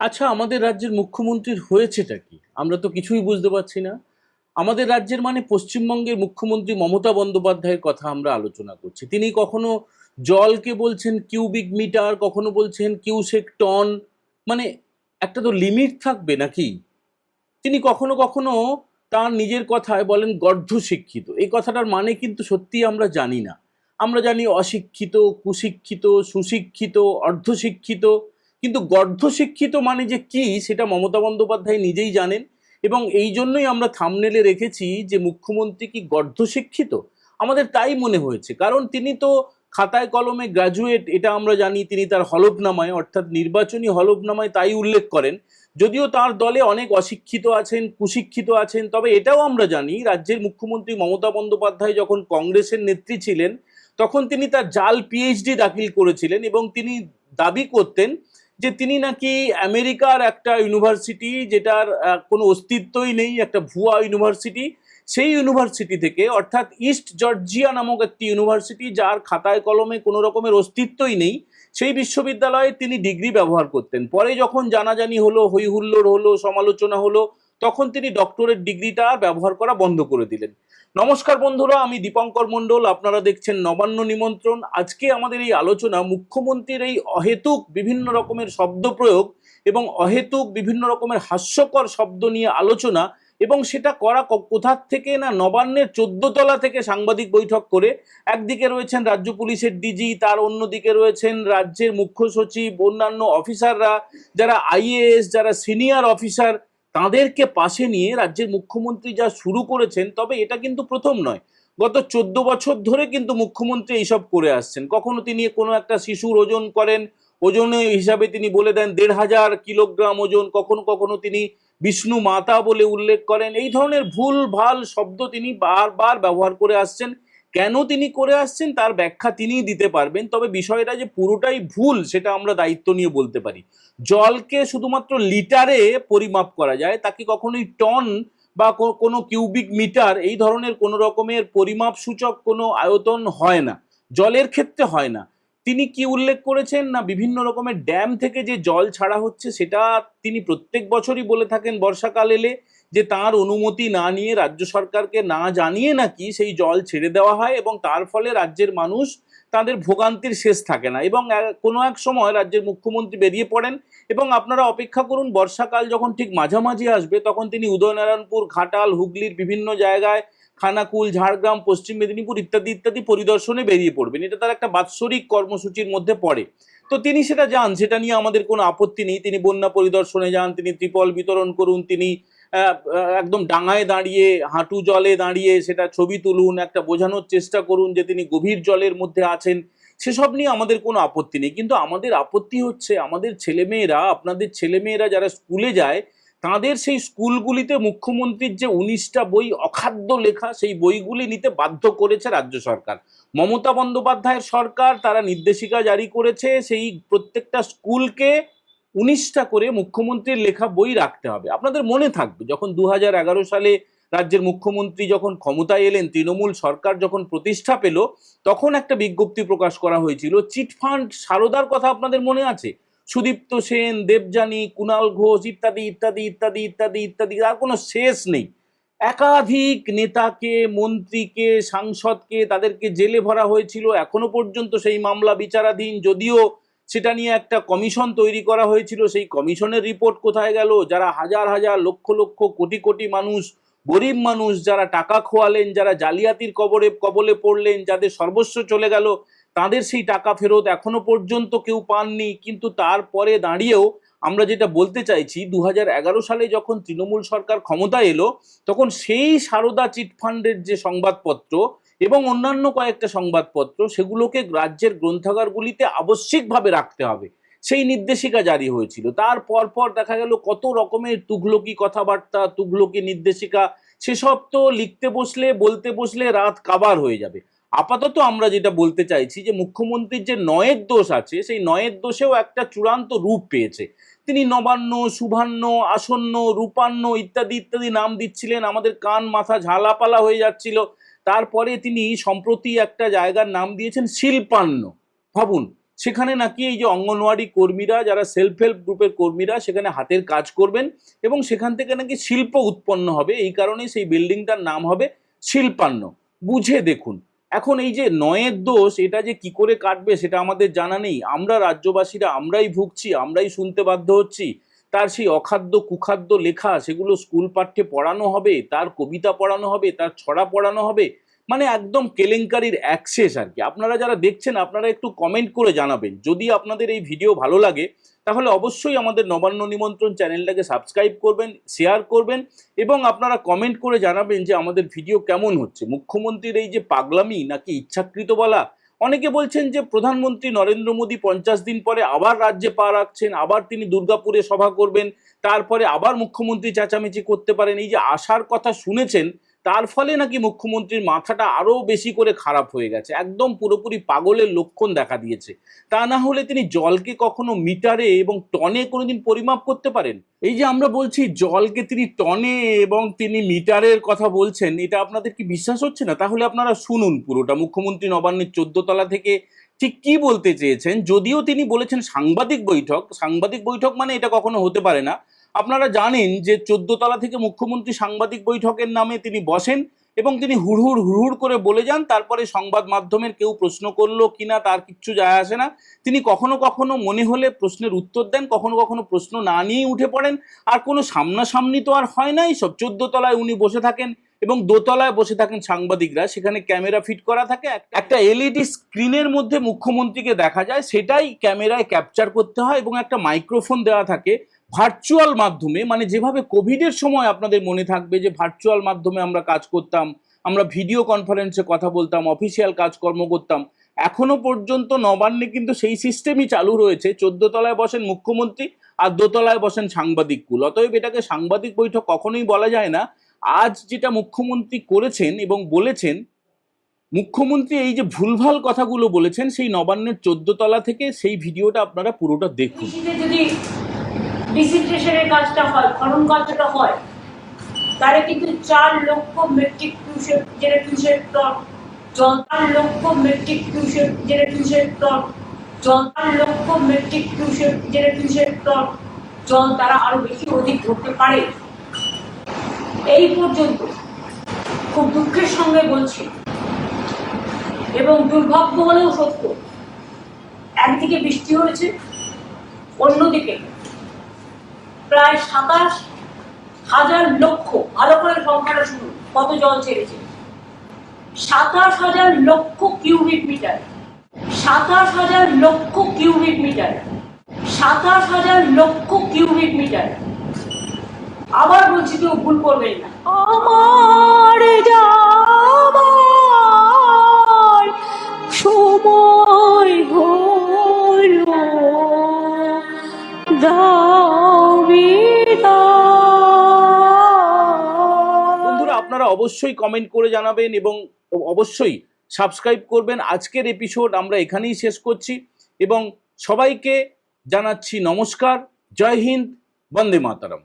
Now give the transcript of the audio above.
আচ্ছা আমাদের রাজ্যের মুখ্যমন্ত্রীর হয়েছেটা কি? আমরা তো কিছুই বুঝতে পারছি না। আমাদের রাজ্যের মানে পশ্চিমবঙ্গের মুখ্যমন্ত্রী মমতা বন্দ্যোপাধ্যায়ের কথা আমরা আলোচনা করছি। তিনি কখনো জলকে বলছেন কিউবিক মিটার, কখনো বলছেন কিউসেক টন মানে একটা তো লিমিট থাকবে নাকি? তিনি কখনো কখনো তার নিজের কথায় বলেন গর্ধ শিক্ষিত এই কথাটার মানে কিন্তু সত্যি আমরা জানি না। আমরা জানি অশিক্ষিত, কুশিক্ষিত, সুশিক্ষিত, অর্ধশিক্ষিত কিন্তু গর্ধ শিক্ষিত মানে যে কি, সেটা মমতা বন্দ্যোপাধ্যায় নিজেই জানেন এবং এই জন্যই আমরা থামনেলে রেখেছি যে মুখ্যমন্ত্রী কি গর্ধ শিক্ষিত আমাদের তাই মনে হয়েছে। কারণ তিনি তো খাতায় কলমে গ্রাজুয়েট এটা আমরা জানি তিনি তার হলফনামায়, অর্থাৎ নির্বাচনী হলফনামায় তাই উল্লেখ করেন। যদিও তার দলে অনেক অশিক্ষিত আছেন, কুশিক্ষিত আছেন, তবে এটাও আমরা জানি রাজ্যের মুখ্যমন্ত্রী মমতা বন্দ্যোপাধ্যায় যখন কংগ্রেসের নেত্রী ছিলেন, তখন তিনি তার জাল পিএইচডি দাখিল করেছিলেন এবং তিনি দাবি করতেন যে তিনি নাকি আমেরিকার একটা ইউনিভার্সিটি যেটার কোনো অস্তিত্বই নেই, একটা ভুয়া ইউনিভার্সিটি, সেই ইউনিভার্সিটি থেকে, অর্থাৎ ইস্ট জর্জিয়া নামক একটি ইউনিভার্সিটি যার খাতায় কলমে কোনো রকমের অস্তিত্বই নেই, সেই বিশ্ববিদ্যালয়ে তিনি ডিগ্রি ব্যবহার করতেন। পরে যখন জানাজানি হলো হৈহুল্লোর হলো, সমালোচনা হলো তখন তিনি ডক্টরেট ডিগ্রিটা ব্যবহার করা বন্ধ করে দিলেন। নমস্কার বন্ধুরা, আমি দীপঙ্কর মণ্ডল। আপনারা দেখছেন নবান্ন নিমন্ত্রণ। আজকে আমাদের এই আলোচনা মুখ্যমন্ত্রীর এই অহেতুক বিভিন্ন রকমের শব্দ প্রয়োগ এবং অহেতুক বিভিন্ন রকমের হাস্যকর শব্দ নিয়ে আলোচনা এবং সেটা করা কোথার থেকে না নবান্নের চোদ্দ তলা থেকে সাংবাদিক বৈঠক করে একদিকে রয়েছেন রাজ্য পুলিশের ডিজি তার অন্যদিকে রয়েছেন রাজ্যের মুখ্য সচিব, অন্যান্য অফিসাররা, যারা আইএএস যারা সিনিয়র অফিসার তাদেরকে পাশে নিয়ে রাজ্যের মুখ্যমন্ত্রী যা শুরু করেছেন, তবে এটা কিন্তু প্রথম নয়। গত চোদ্দ বছর ধরে কিন্তু মুখ্যমন্ত্রী এইসব করে আসছেন। কখনো তিনি কোনো একটা শিশুর ওজন করেন, ওজনে হিসাবে তিনি বলে দেন দেড় হাজার কিলোগ্রাম ওজন, কখনো কখনো তিনি বিষ্ণু মাতা বলে উল্লেখ করেন। এই ধরনের ভুল ভালো শব্দ তিনি বারবার ব্যবহার করে আসছেন। কেন তিনি করে আসছেন তার ব্যাখ্যা তিনিই দিতে পারবেন। তবে বিষয়টা যে পুরোটাই ভুল, সেটা আমরা দায়িত্ব নিয়ে বলতে পারি। জলকে শুধুমাত্র লিটারে পরিমাপ করা যায়, তাকে কখনোই টন বা কোনো কিউবিক মিটার, এই ধরনের কোনো রকমের পরিমাপ সূচক কোনো আয়তন হয় না। জলের ক্ষেত্রে হয় না। তিনি কি উল্লেখ করেছেন না বিভিন্ন রকমের ড্যাম থেকে যে জল ছাড়া হচ্ছে, সেটা তিনি প্রত্যেক বছরই বলে থাকেন বর্ষাকাল এলে? যে তার অনুমতি না নিয়ে রাজ্য সরকারকে না জানিয়ে নাকি সেই জল ছেড়ে দেওয়া হয় এবং তার ফলে রাজ্যের মানুষ তাদের ভোগান্তির শেষ থাকে না এবং কোনো এক সময় রাজ্যের মুখ্যমন্ত্রী বেরিয়ে পড়েন এবং আপনারা অপেক্ষা করুন, বর্ষাকাল যখন ঠিক মাঝামাঝি আসবে তখন তিনি উদয়নারায়ণপুর, ঘাটাল, হুগলির বিভিন্ন জায়গায় খানাকুল, ঝাড়গ্রাম, পশ্চিম মেদিনীপুর ইত্যাদি ইত্যাদি পরিদর্শনে বেরিয়ে পড়বেন। এটা তার একটা বাৎসরিক কর্মসূচির মধ্যে পড়ে। তো তিনি সেটা যান, সেটা নিয়ে আমাদের কোনো আপত্তি নেই। তিনি বন্যা পরিদর্শনে যান, তিনি ত্রিপল বিতরণ করুন, তিনি একদম ডাঙায় দাঁড়িয়ে, হাঁটু জলে দাঁড়িয়ে সেটা ছবি তুলুন, একটা বোঝানোর চেষ্টা করুন যে তিনি গভীর জলের মধ্যে আছেন। সেসব নিয়ে আমাদের কোনো আপত্তি নেই। কিন্তু আমাদের আপত্তি হচ্ছে, আমাদের ছেলেমেয়েরা, আপনাদের ছেলেমেয়েরা যারা স্কুলে যায়, তাদের সেই স্কুলগুলিতে মুখ্যমন্ত্রীর যে উনিশটা বই, অখাদ্য লেখা, সেই বইগুলি নিতে বাধ্য করেছে রাজ্য সরকার। মমতা বন্দ্যোপাধ্যায়ের সরকার, তারা নির্দেশিকা জারি করেছে, সেই প্রত্যেকটা স্কুলকে উনিশটা করে মুখ্যমন্ত্রীর লেখা বই রাখতে হবে। আপনাদের মনে থাকবে, যখন দু হাজার এগারো সালে রাজ্যের মুখ্যমন্ত্রী যখন ক্ষমতায় এলেন, তৃণমূল সরকার যখন প্রতিষ্ঠা পেল, তখন একটা বিজ্ঞপ্তি প্রকাশ করা হয়েছিল চিটফান্ড সারদার কথা আপনাদের মনে আছে? সুদীপ্ত সেন, দেবযানী কুণাল ঘোষ ইত্যাদি ইত্যাদি ইত্যাদি ইত্যাদি ইত্যাদি, আর কোনো শেষ নেই। একাধিক নেতাকে, মন্ত্রীকে, সাংসদকে তাদেরকে জেলে ভরা হয়েছিল, এখনও পর্যন্ত সেই মামলা বিচারাধীন, যদিও সেটা নিয়ে একটা কমিশন তৈরি করা হয়েছিল। সেই কমিশনের রিপোর্ট কোথায় গেল? যারা হাজার হাজার, লক্ষ লক্ষ, কোটি কোটি মানুষ, গরিব মানুষ যারা টাকা খোয়ালেন, যারা জালিয়াতির কবরে, কবলে পড়লেন, যাদের সর্বস্ব চলে গেল, তাদের সেই টাকা ফেরত এখনও পর্যন্ত কেউ পাননি। কিন্তু তারপরে দাঁড়িয়েও আমরা যেটা বলতে চাইছি দু হাজার এগারো সালে যখন তৃণমূল সরকার ক্ষমতায় এলো, তখন সেই সারদা চিটফান্ডের যে সংবাদপত্র এবং অন্যান্য কয়েকটা সংবাদপত্র সেগুলোকে রাজ্যের গ্রন্থাগারগুলিতে আবশ্যিকভাবে রাখতে হবে। সেই নির্দেশিকা জারি হয়েছিল। তার পর দেখা গেল কত রকমের তুঘলকি কথাবার্তা, তুঘলকি নির্দেশিকা, সেসব তো লিখতে বসলে, বলতে বসলে রাত কাবার হয়ে যাবে। আপাতত আমরা যেটা বলতে চাইছি যে, মুখ্যমন্ত্রীর যে নয়ের দোষ আছে, সেই নয়ের দোষেও একটা চূড়ান্ত রূপ পেয়েছে। তিনি নবান্ন শুভান্ন আসন্ন, রূপান্ন ইত্যাদি ইত্যাদি নাম দিচ্ছিলেন। আমাদের কান, মাথা ঝালাপালা হয়ে যাচ্ছিল। তারপরে তিনি সম্প্রতি একটা জায়গার নাম দিয়েছেন শিল্পান্ন। ভাবুন, সেখানে নাকি এই যে অঙ্গনওয়াড়ি কর্মীরা, যারা সেলফ হেল্প গ্রুপের কর্মীরা, সেখানে হাতের কাজ করবেন এবং সেখান থেকে নাকি শিল্প উৎপন্ন হবে। এই কারণেই সেই বিল্ডিংটার নাম হবে শিল্পান্ন। বুঝে দেখুন, এখন এই যে নয়ের দোষ, এটা যে কি করে কাটবে, সেটা আমাদের জানা নেই। আমরা রাজ্যবাসীরা আমরাই ভুগছি, আমরাই শুনতে বাধ্য হচ্ছি। তার সেই অখাদ্য কুখাদ্য লেখা সেগুলো স্কুল পাঠ্যে পড়ানো হবে, তার কবিতা পড়ানো হবে, তার ছড়া পড়ানো হবে মানে একদম কেলেঙ্কারির অ্যাক্সেস আর কি। আপনারা যারা দেখছেন, আপনারা একটু কমেন্ট করে জানাবেন। যদি আপনাদের এই ভিডিও ভালো লাগে, তাহলে অবশ্যই আমাদের নবান্ন নিমন্ত্রণ চ্যানেলটাকে সাবস্ক্রাইব করবেন শেয়ার করবেন এবং আপনারা কমেন্ট করে জানাবেন যে আমাদের ভিডিও কেমন হচ্ছে। মুখ্যমন্ত্রীর এই যে পাগলামি, নাকি ইচ্ছাকৃত বলা অনেকে বলছেন যে প্রধানমন্ত্রী নরেন্দ্র মোদী পঞ্চাশ দিন পরে আবার রাজ্যে পা রাখছেন, আবার তিনি দুর্গাপুরে সভা করবেন, তারপরে আবার মুখ্যমন্ত্রী চেঁচামেচি করতে পারেন। এই যে আসার কথা শুনেছেন তার ফলে নাকি মুখ্যমন্ত্রীর মাথাটা আরও বেশি করে খারাপ হয়ে গেছে। একদম পুরোপুরি পাগলের লক্ষণ দেখা দিয়েছে। তা না হলে তিনি জলকে কখনো মিটারে এবং টনে কোনোদিন পরিমাপ করতে পারেন? এই যে আমরা বলছি জলকে তিনি টনে এবং তিনি মিটারের কথা বলছেন, এটা আপনাদের কি বিশ্বাস হচ্ছে না? তাহলে আপনারা শুনুন পুরোটা। মুখ্যমন্ত্রী নবান্নের চোদ্দ তলা থেকে ঠিক কি বলতে চেয়েছেন? যদিও তিনি বলেছেন সাংবাদিক বৈঠক। সাংবাদিক বৈঠক মানে এটা কখনো হতে পারে না। আপনারা জানেন যে চোদ্দতলা থেকে মুখ্যমন্ত্রী সাংবাদিক বৈঠকের নামে তিনি বসেন এবং তিনি হুড়হুড় হুড়হুড় করে বলে যান, তারপরে সংবাদ মাধ্যমের কেউ প্রশ্ন করল কিনা তার কিচ্ছু যায় আসে না। তিনি কখনো কখনো মনে হলে প্রশ্নের উত্তর দেন, কখনো কখনো প্রশ্ন না নিয়েই উঠে পড়েন। আর কোনো সামনাসামনি তো আর হয় না সব। চোদ্দতলায় উনি বসে থাকেন। এবং দোতলায় বসে থাকেন সাংবাদিকরা, সেখানে ক্যামেরা ফিট করা থাকে। একটা এলইডি স্ক্রিনের মধ্যে মুখ্যমন্ত্রীকে দেখা যায়, সেটাই ক্যামেরায় ক্যাপচার করতে হয় এবং একটা মাইক্রোফোন দেওয়া থাকে ভার্চুয়াল মাধ্যমে। মানে যেভাবে কোভিডের সময় আপনাদের মনে থাকবে যে ভার্চুয়াল মাধ্যমে আমরা কাজ করতাম, আমরা ভিডিও কনফারেন্সে কথা বলতাম, অফিসিয়াল কাজকর্ম করতাম, এখনও পর্যন্ত নবান্নে কিন্তু সেই সিস্টেমই চালু রয়েছে। চোদ্দ তলায় বসেন মুখ্যমন্ত্রী আর দোতলায় বসেন সাংবাদিক কুল। অতএব এটাকে সাংবাদিক বৈঠক কখনোই বলা যায় না। আজ যেটা মুখ্যমন্ত্রী করেছেন এবং বলেছেন, মুখ্যমন্ত্রী এই যে ভুলভাল কথাগুলো বলেছেন, সেই নবান্নের চোদ্দ তলা থেকে সেই ভিডিওটা আপনারা পুরোটা দেখুন। যদি ডিসিন্ট্রেশনের কাজটা হয়, খনন কাজটা হয়, তাহলে কিন্তু চার লক্ষ মেট্রিক কিউসেক যেটা কিউসেক টন জল চার লক্ষ মেট্রিক কিউসেক যেটা কিউসেক টন জল চার লক্ষ মেট্রিক কিউসেক যেটা কিউসেক টন জল তারা আরও বেশি অধিক ধরতে পারে। এই পর্যন্ত। খুব দুঃখের সঙ্গে বলছি। এবং দুর্ভাগ্য হলেও সত্য। একদিকে বৃষ্টি হয়েছে, অন্যদিকে প্রায় সাতাশ হাজার লক্ষ, ভালো করে সংখ্যাটা শুনুন, কত জল ছেড়েছে। সাতাশ হাজার লক্ষ কিউবিক মিটার। সাতাশ হাজার লক্ষ কিউবিক মিটার। সাতাশ হাজার লক্ষ কিউবিক মিটার। আবার বলছি কেউ ভুল করবেন না। আমার যাবার সময় হলো। বন্ধুরা আপনারা অবশ্যই কমেন্ট করে জানাবেন এবং অবশ্যই সাবস্ক্রাইব করবেন। আজকের এপিসোড আমরা এখানেই শেষ করছি এবং সবাইকে জানাচ্ছি নমস্কার। জয় হিন্দ বন্দে মাতারাম।